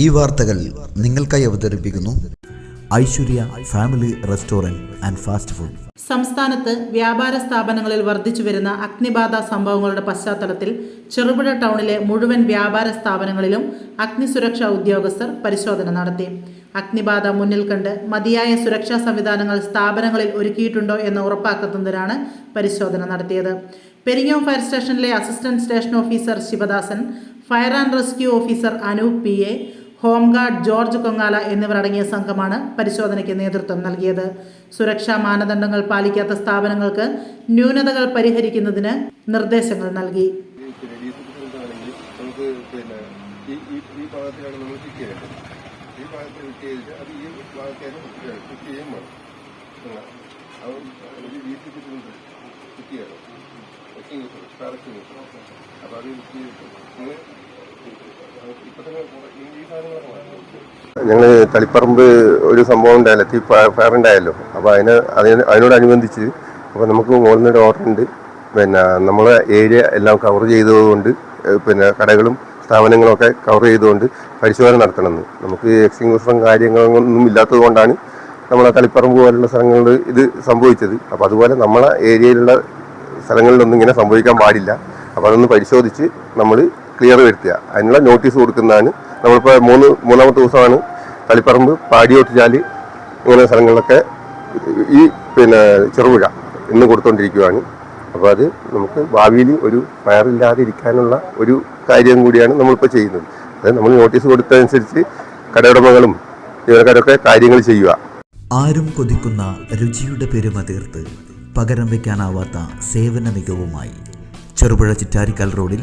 ഈ വാർത്തകൾ നിങ്ങൾക്കായി അവതരിപ്പിക്കുന്നു Aishwarya family restaurant and fast food. സംസ്ഥാനത്ത് വ്യാപാര സ്ഥാപനങ്ങളിൽ വർദ്ധിച്ചു വരുന്ന അഗ്നിബാധ സംഭവങ്ങളുടെ പശ്ചാത്തലത്തിൽ ചെറുപുഴ ടൗണിലെ മുഴുവൻ വ്യാപാര സ്ഥാപനങ്ങളിലും അഗ്നിസുരക്ഷാ ഉദ്യോഗസ്ഥർ പരിശോധന നടത്തി. അഗ്നിബാധ മുന്നിൽ കണ്ട് മതിയായ സുരക്ഷാ സംവിധാനങ്ങൾ സ്ഥാപനങ്ങളിൽ ഒരുക്കിയിട്ടുണ്ടോ എന്ന് ഉറപ്പാക്കുന്നതിനാണ് പരിശോധന നടത്തിയത്. പെരിങ്ങോം ഫയർ സ്റ്റേഷനിലെ assistant station officer Sivadasan fire and rescue officer Anoop P A home guard George Kongala എന്നിവരടങ്ങിയ സംഘമാണ് പരിശോധനയ്ക്ക് നേതൃത്വം നൽകിയത് സുരക്ഷാ മാനദണ്ഡങ്ങൾ പാലിക്കാത്ത സ്ഥാപനങ്ങൾക്ക് ന്യൂനതകൾ പരിഹരിക്കുന്നതിന് നിർദ്ദേശങ്ങൾ നൽകി അപ്പോൾ അത് ഞങ്ങൾ തളിപ്പറമ്പ് ഒരു സംഭവം ഉണ്ടായല്ലോ തീ ഫയർ ഉണ്ടായല്ലോ അപ്പോൾ അതിന് അതിന് അതിനോടനുബന്ധിച്ച് അപ്പോൾ നമുക്ക് മുകളിൽ ഓർഡർ ഉണ്ട്. പിന്നെ നമ്മളെ ഏരിയ എല്ലാം കവർ ചെയ്തതുകൊണ്ട് പിന്നെ കടകളും സ്ഥാപനങ്ങളൊക്കെ കവർ ചെയ്തുകൊണ്ട് പരിശോധന നടത്തണമെന്ന്. നമുക്ക് എക്സ്റ്റിങ്യൂഷറും കാര്യങ്ങളൊന്നും ഇല്ലാത്തത് കൊണ്ടാണ് നമ്മളെ തളിപ്പറമ്പ് പോലുള്ള സ്ഥലങ്ങളിൽ ഇത് സംഭവിച്ചത്. അപ്പോൾ അതുപോലെ നമ്മളെ ഏരിയയിലുള്ള സ്ഥലങ്ങളിലൊന്നും ഇങ്ങനെ സംഭവിക്കാൻ പാടില്ല. അപ്പോൾ അതൊന്ന് പരിശോധിച്ച് നമ്മൾ ക്ലിയർ വരുത്തുക അതിനുള്ള നോട്ടീസ് കൊടുക്കുന്നതാണ്. നമ്മളിപ്പോൾ മൂന്ന് മൂന്നാമത്തെ ദിവസമാണ് തളിപ്പറമ്പ് പാടിയോട്ടിച്ചാൽ ഇങ്ങനെ സ്ഥലങ്ങളിലൊക്കെ ഈ പിന്നെ ചെറുപുഴ ഇന്ന് കൊടുത്തുകൊണ്ടിരിക്കുകയാണ് അപ്പോൾ അത് നമുക്ക് ഭാവിയിൽ ഒരു ഫയറില്ലാതെ ഇരിക്കാനുള്ള ഒരു കാര്യം കൂടിയാണ് നമ്മളിപ്പോൾ ചെയ്യുന്നത്. അത് നമ്മൾ നോട്ടീസ് കൊടുത്തതനുസരിച്ച് കടയുടമകളും ജീവനക്കാരൊക്കെ കാര്യങ്ങൾ ചെയ്യുക. ആരും കൊതിക്കുന്ന രുചിയുടെ പെരുമ തീർത്ത് പകരം വയ്ക്കാനാവാത്ത സേവന മികവുമായി ചെറുപുഴ ചിറ്റാരിക്കൽ റോഡിൽ